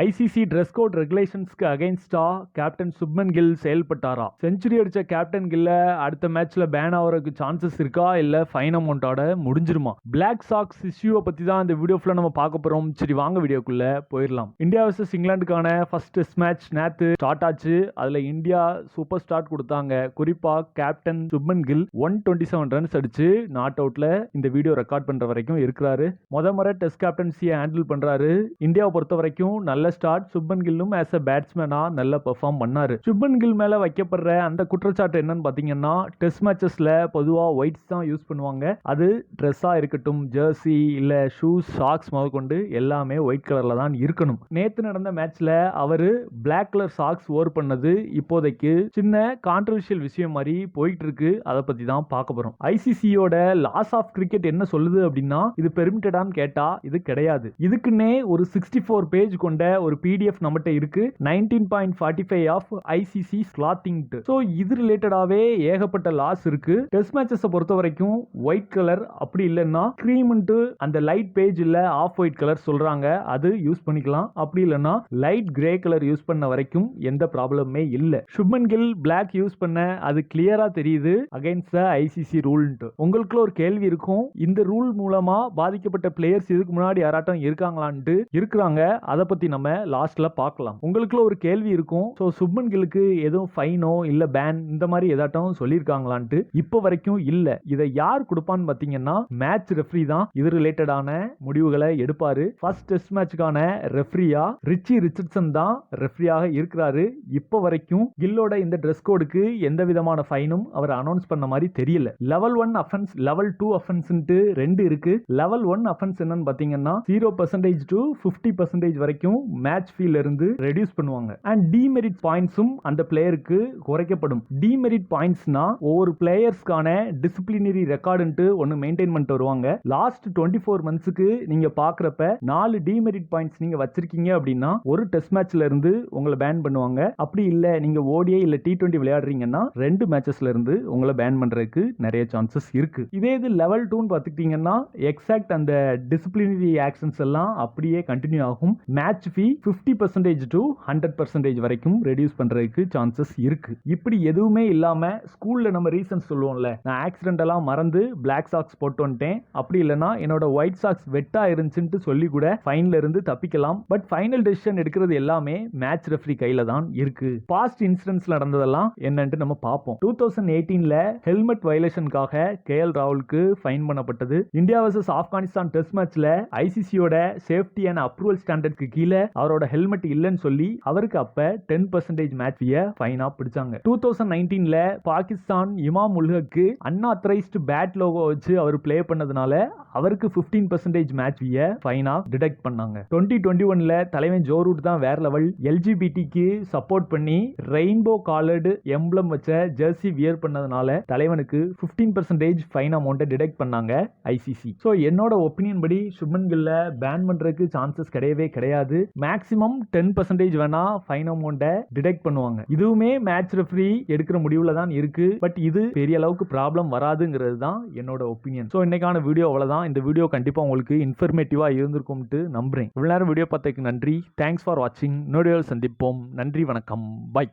ICC dress code ரெகுலேஷன்ஸ்க்கு அகைன்ஸ்டா captain Shubman Gill செயல்பட்டாரா? செஞ்சுரி அடிச்ச கேப்டன் கில்ல அடுத்த மேட்ச்ல பேன் ஆகிறதுக்கு சான்சஸ் இருக்கா? இல்ல ஃபைன் அமௌண்டோட முடிஞ்சிருமா? பிளாக் சாக்ஸ் இஷ்யூவை பத்தி தான் இந்த வீடியோ ஃபுல்லா நம்ம பார்க்க போறோம். சரி வாங்க வீடியோக்குள்ள போயிடலாம். இந்தியா வர்சஸ் இங்கிலாந்துக்கான ஃபர்ஸ்ட் டெஸ்ட் மேட்ச் நேத்து ஸ்டார்ட் ஆச்சு. அதுல இந்தியா சூப்பர் ஸ்டார்ட் கொடுத்தாங்க. குறிப்பா captain Shubman Gill one twenty seven runs அடிச்சு நாட் அவுட்ல இந்த வீடியோ ரெக்கார்ட் பண்ற வரைக்கும் இருக்கிறாரு. முத முறை டெஸ்ட் கேப்டன்சியை ஹேண்டில் பண்றாரு. இந்தியாவை பொறுத்த வரைக்கும் நல்ல ஸ்டார்ட் சுப்மன் கில்லும் ஆஸ் அ பேட்ஸ்மேனா நல்ல பெர்ஃபார்ம் பண்ணாரு. சுப்மன் கில் மேல வைக்கப்படுற அந்த குற்றச்சாட்டு என்னன்னு பாத்தீங்கன்னா டெஸ்ட் மேட்சஸ்ல பொதுவா ஒயிட்ஸ் தான் யூஸ் பண்ணுவாங்க. அது ட்ரெஸ்ஸா இருக்கட்டும் ஜெர்சி இல்ல ஷூஸ் சாக்ஸ் முதற்கொண்டு எல்லாமே ஒயிட் கலர்ல தான் இருக்கணும். நேத்து நடந்த மேட்ச்ல அவரு பிளாக் கலர் சாக்ஸ் ஓர் பண்ணது இப்போதைக்கு சின்ன கான்ட்ரவர்ஷியல் விஷயம் மாதிரி போயிட்டு இருக்கு அதை பத்தி தான் பார்க்க போறோம். ஐசிசியோட லாஸ் ஆஃப் கிரிக்கெட் என்ன சொல்லுது அப்படின்னா இது பெர்மிட்டடான்னு கேட்டா இது கிடையாது. இதுக்குன்னே ஒரு சிக்ஸ்டி ஃபோர் பேஜ் கொண்ட ஒரு பிடிஎஃப் நம்மகிட்ட இருக்கு. Nineteen point forty five of ICC ஸ்லாத்திங் so இது ரிலேட்டடாவே ஏகப்பட்ட லாஸ் இருக்கு. டெஸ்ட் மேட்சஸை பொறுத்த வரைக்கும் ஒயிட் கலர் அப்படி இல்லைன்னா க்ரீம்ன்ட்டு அந்த லைட் பேஜ் இல்லை ஆஃப் ஒயிட் கலர் சொல்றாங்க. அது யூஸ் பண்ணிக்கலாம். அப்படி இல்லைன்னா லைட் கிரே கலர் யூஸ் பண்ண வரைக்கும் எந்த ப்ராப்ளமே இல்லை. சுப்மன் கில் பிளாக் யூஸ் பண்ண அது கிளியரா தெரியுது அகைன்ஸ்ட் த ஐசிசி ரூல்ன்ட்டு உங்களுக்குள்ள ஒரு கேள்வி இருக்கும். இந்த ரூல் மூலமா பாதிக்கப்பட்ட பிளேயர்ஸ் இதுக்கு முன்னாடி யாராட்டம் இருக்காங்களான்ட்டு இருக்கிறாங்க. அதை பத்தி நம்ம நம்ம லாஸ்ட்ல பார்க்கலாம். உங்களுக்குள்ள ஒரு கேள்வி இருக்கும். ஸோ சுப்மன் கிலுக்கு எதுவும் ஃபைனோ இல்ல பேன் இந்த மாதிரி ஏதாட்டும் சொல்லியிருக்காங்களான்ட்டு இப்போ வரைக்கும் இல்ல. இதை யார் கொடுப்பான்னு பாத்தீங்கன்னா மேட்ச் ரெஃப்ரி தான். இது ரிலேட்டடான முடிவுகளை எடுப்பாரு. ஃபர்ஸ்ட் டெஸ்ட் மேட்சுக்கான ரெஃப்ரியா ரிச்சி ரிச்சர்ட்சன் தான் ரெஃப்ரியாக இருக்கிறாரு. இப்போ வரைக்கும் கில்லோட இந்த ட்ரெஸ் கோடுக்கு எந்த விதமான ஃபைனும் அவர் அனௌன்ஸ் பண்ண மாதிரி தெரியல. Level one offence level two அஃபென்ஸ்ன்ட்டு ரெண்டு இருக்கு. லெவல் ஒன் அஃபென்ஸ் என்னன்னு பாத்தீங்கன்னா zero percentage to fifty percentage வரைக்கும் மேட்ச் ஃபீல் இருந்து ரெடியூஸ் பண்ணுவாங்க. அண்ட் டிமெரிட் பாயிண்ட்ஸும் அந்த பிளேயருக்கு குறைக்கப்படும். டிமெரிட் பாயிண்ட்ஸ்னா ஒவ்வொரு பிளேயர்ஸ்க்கான டிசிப்ளினரி ரெக்கார்டுன்ட்டு ஒன்னு மெயின்டைன் பண்ணிட்டு வருவாங்க. லாஸ்ட் டுவெண்ட்டி ஃபோர் மந்த்ஸ்க்கு நீங்க பாக்குறப்ப நாலு டிமெரிட் பாயிண்ட்ஸ் நீங்க வச்சிருக்கீங்க அப்படின்னா ஒரு டெஸ்ட் மேட்ச்ல இருந்து உங்களை பேன் பண்ணுவாங்க. அப்படி இல்ல நீங்க ஓடியே இல்ல டி டுவெண்ட்டி விளையாடுறீங்கன்னா ரெண்டு மேட்சஸ்ல இருந்து உங்களை பேன் பண்றதுக்கு நிறைய சான்சஸ் இருக்கு. இதே இது லெவல் டூன்னு பாத்துக்கிட்டீங்கன்னா எக்ஸாக்ட் அந்த டிசிப்ளினரி ஆக்ஷன்ஸ் எல்லாம் அப்படியே கண்டினியூ ஆகும். Match fee fifty percentage to hundred percentage வரைக்கும் ரெடியூஸ் பண்ணுறதுக்கு சான்சஸ் இருக்குது இப்படி எதுவுமே இல்லாமல் ஸ்கூலில் நம்ம ரீசன்ஸ் சொல்லுவோம்ல நான் ஆக்சிடென்டெல்லாம் மறந்து பிளாக் சாக்ஸ் போட்டு வந்துட்டேன். அப்படி இல்லைன்னா என்னோட ஒயிட் சாக்ஸ் வெட்டாக இருந்துச்சுன்ட்டு சொல்லி கூட ஃபைன்ல இருந்து தப்பிக்கலாம். பட் ஃபைனல் டெசிஷன் எடுக்கிறது எல்லாமே மேட்ச் ரெஃப்ரி கையில தான் இருக்கு. பாஸ்ட் இன்சிடென்ட்ஸ் நடந்ததெல்லாம் என்னன்ட்டு நம்ம பார்ப்போம். டூ தௌசண்ட் எயிட்டீன்ல ஹெல்மெட் வயலேஷனுக்காக கே எல் ராகுலுக்கு ஃபைன் பண்ணப்பட்டது. இந்தியா வர்சஸ் ஆப்கானிஸ்தான் டெஸ்ட் மேட்ச்ல ஐசிசியோட சேஃப்டி அண்ட் அப்ரூவல் ஸ்டாண்டர்ட்க்கு கீழே அவரோட ஹெல்மெட் இல்லைன்னு சொல்லி அவருக்கு அப்ப டென் பர்சன்டேஜ் மேட்ச் ஃபைனா பிடிச்சாங்க. டூ தௌசண்ட் நைன்டீன்ல பாகிஸ்தான் இமாம் உல்ஹக்கு அன்ஆத்தரைஸ்டு பேட் லோகோ வச்சு அவர் ப்ளே பண்ணதுனால அவருக்கு பிப்டீன் பர்சன்டேஜ் மேட்ச் ஃபீய ஃபைனா டிடெக்ட் பண்ணாங்க. டுவெண்ட்டி டுவெண்ட்டி ஒன்ல தலைவன் ஜோரூட் தான் வேற லெவல் எல்ஜிபிடிக்கு சப்போர்ட் பண்ணி ரெயின்போ காலர்டு எம்ப்ளம் வச்ச ஜெர்சி வியர் பண்ணதுனால தலைவனுக்கு பிப்டீன் பர்சன்டேஜ் ஃபைன் அமௌண்ட்டை டிடெக்ட் பண்ணாங்க ஐசிசி ஸோ என்னோட ஒப்பீனியன் படி சுப்மன் கில்ல பேன் பண்ணுறதுக்கு சான்சஸ் கிடையவே கிடையாது. மேக்ஸிமம் டென் பர்சன்டேஜ் வேணா ஃபைன் அமௌண்ட்டை டிடெக்ட் பண்ணுவாங்க. இதுவுமே மேட்ச் ரெஃப்ரி எடுக்கிற முடிவில் தான் இருக்கு. பட் இது பெரிய அளவுக்கு ப்ராப்ளம் வராதுங்கிறது தான் என்னோட ஒப்பீனியன் ஸோ இன்னைக்கான வீடியோ அவ்வளோதான் இந்த வீடியோ கண்டிப்பாக உங்களுக்கு இன்ஃபர்மேட்டிவாக இருந்திருக்கும்ட்டு நம்புறேன். இவ்வளோ நேரம் வீடியோ பார்த்ததுக்கு நன்றி. தேங்க்ஸ் ஃபார் வாட்சிங் இன்னொரு சந்திப்போம். நன்றி வணக்கம். பை